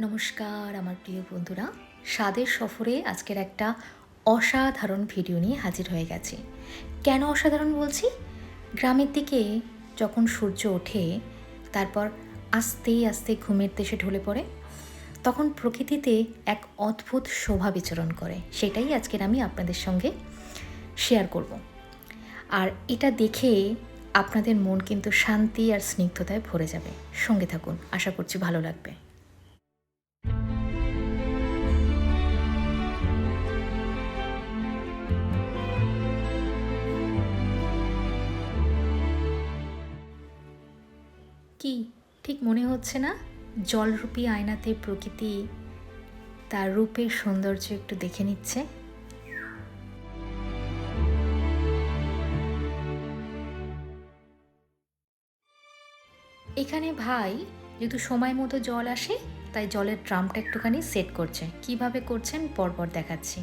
নমস্কার, আমার প্রিয় বন্ধুরা। স্বাদের সফরে আজকের একটা অসাধারণ ভিডিও নিয়ে হাজির হয়ে গেছি। কেন অসাধারণ বলছি? গ্রামের দিকে যখন সূর্য ওঠে, তারপর আস্তে আস্তে ঘুমের দেশে ঢলে পড়ে, তখন প্রকৃতিতে এক অদ্ভুত শোভা বিচরণ করে। সেটাই আজকের আমি আপনাদের সঙ্গে শেয়ার করব। আর এটা দেখে আপনাদের মন কিন্তু শান্তি আর স্নিগ্ধতায় ভরে যাবে। সঙ্গে থাকুন, আশা করছি ভালো লাগবে। কি? ঠিক মনে হচ্ছে না? জলরূপী আয়নাতে প্রকৃতি তার রূপের সৌন্দর্য একটু দেখে নিচ্ছে। এখানে ভাই, যেহেতু সময় মতো জল আসে, তাই জলের ড্রামটা একটুখানি সেট করছে। কীভাবে করছেন পরপর দেখাচ্ছি।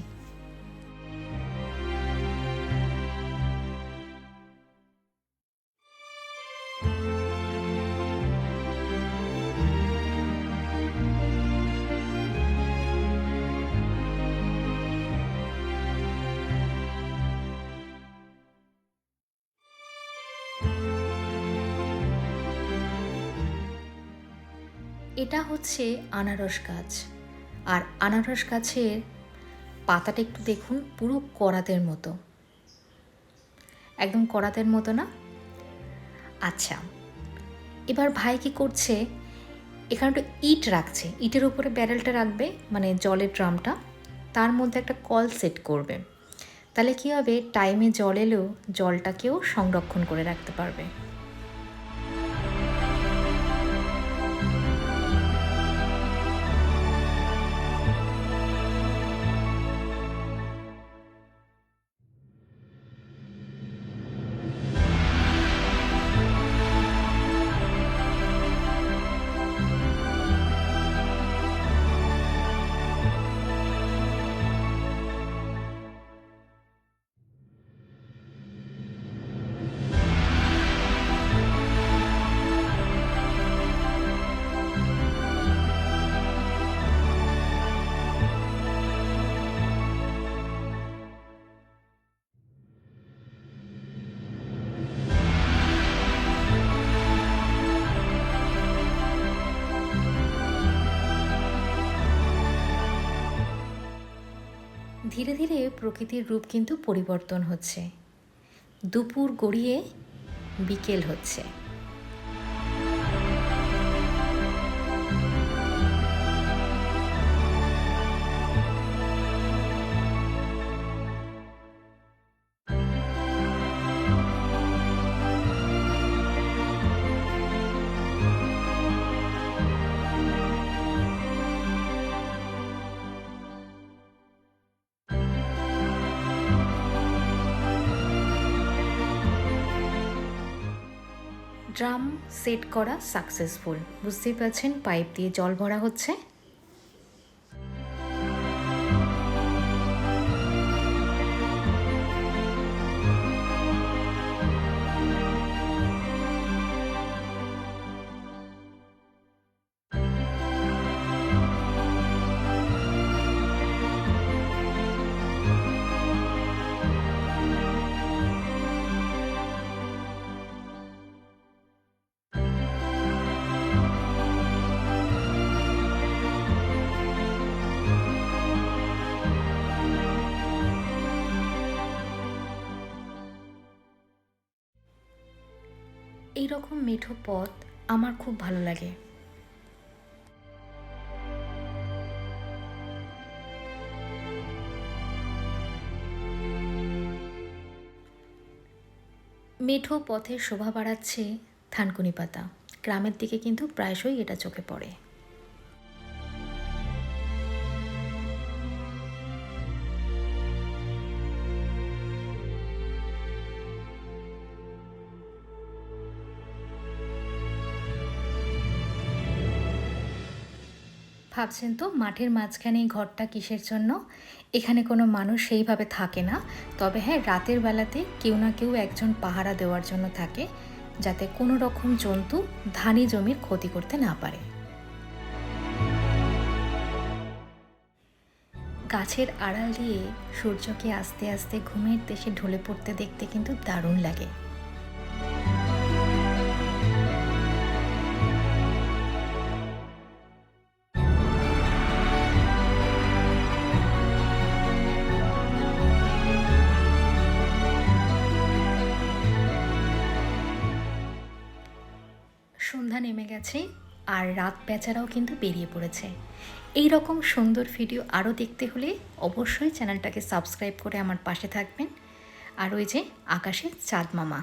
এটা হচ্ছে আনারস গাছ। আর আনারস গাছের পাতাটা একটু দেখুন, পুরো করাতের মতো। একদম করাতের মতো না? আচ্ছা এবার ভাই কি করছে? এখানে একটু ইট রাখছে। ইটের উপরে ব্যারেলটা রাখবে মানে জলের ড্রামটা। তার মধ্যে একটা কল সেট করবে। তাহলে কী হবে? টাইমে জল এলেও জলটাকেও সংরক্ষণ করে রাখতে পারবে। ধীরে ধীরে প্রকৃতির রূপ কিন্তু পরিবর্তন হচ্ছে। দুপুর গড়িয়ে বিকেল হচ্ছে। ড্রাম সেট করা সাকসেসফুল বুঝতেই পারছেন? পাইপ দিয়ে জল ভরা হচ্ছে। এই রকম মেঠো পথ আমার খুব ভালো লাগে। মেঠো পথের শোভা বাড়াচ্ছে থানকুনি পাতা গ্রামের দিকে কিন্তু প্রায়শই এটা চোখে পড়ে। ভাবছেন তো মাঠের মাঝখানে এই ঘরটা কিসের জন্য? এখানে কোনো মানুষ সেইভাবে থাকে না। তবে হ্যাঁ রাতের বেলাতে কেউ না কেউ একজন পাহারা দেওয়ার জন্য থাকে, যাতে কোনো রকম জন্তু ধানি জমির ক্ষতি করতে না পারে। গাছের আড়াল দিয়ে সূর্যকে আস্তে আস্তে ঘুমের দেশে ঢলে পড়তে দেখতে কিন্তু দারুণ লাগে। সন্ধ্যা নেমে গেছে আর রাত পেঁচারাও কিন্তু বেরিয়ে পড়েছে। এই রকম সুন্দর ভিডিও আরও দেখতে হলে অবশ্যই চ্যানেলটাকে সাবস্ক্রাইব করে আমার পাশে থাকবেন। আর ওই যে আকাশে চাঁদ মামা।